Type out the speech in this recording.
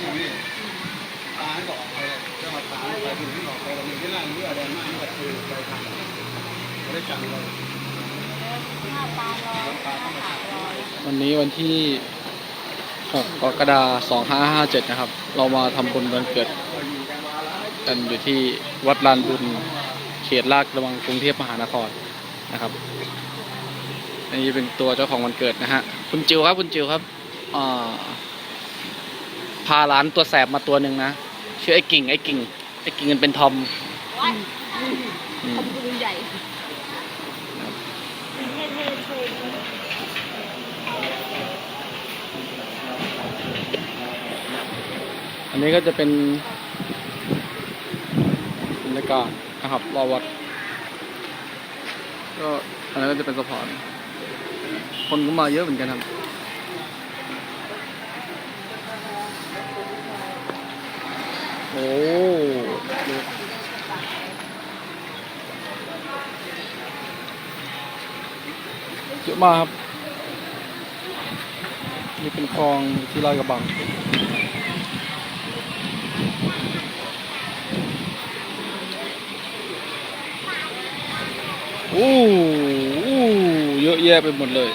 อย่างนี้ตาให้บอกไปจะมาตาไปถึงที่บอกไปเรามีที่นั่งเมื่อแดงมากนี่ก็คือไปทางไม่ได้จังเลยวันนี้วันที่6กรกฎาคม2557 นะครับ เรามาทำบุญวันเกิดกันอยู่ที่วัดลานบุญเขตลาดกระบังกรุงเทพมหานครนะครับ อันนี้เป็นตัวเจ้าของวันเกิดนะฮะ คุณจิวครับ คุณจิวครับอ่า พาหลานตัวแสบมาตัวหนึ่งนะชื่อไอ้กิ่งไอ้กิ่งไอ้กิ่งมันเป็นทอมว้ายอืมทำบุญใหญ่เท่เท่เท่อันนี้ก็จะเป็นบรรยากาศนะครับรอบวัด ก็อันนั้นก็จะเป็นสะพานคนก็มาเยอะเหมือนกันครับ โอ้เยอะมากครับ นี่เป็นคลองที่ลาดกระบังโอ้โหเยอะแยะไปหมดเลย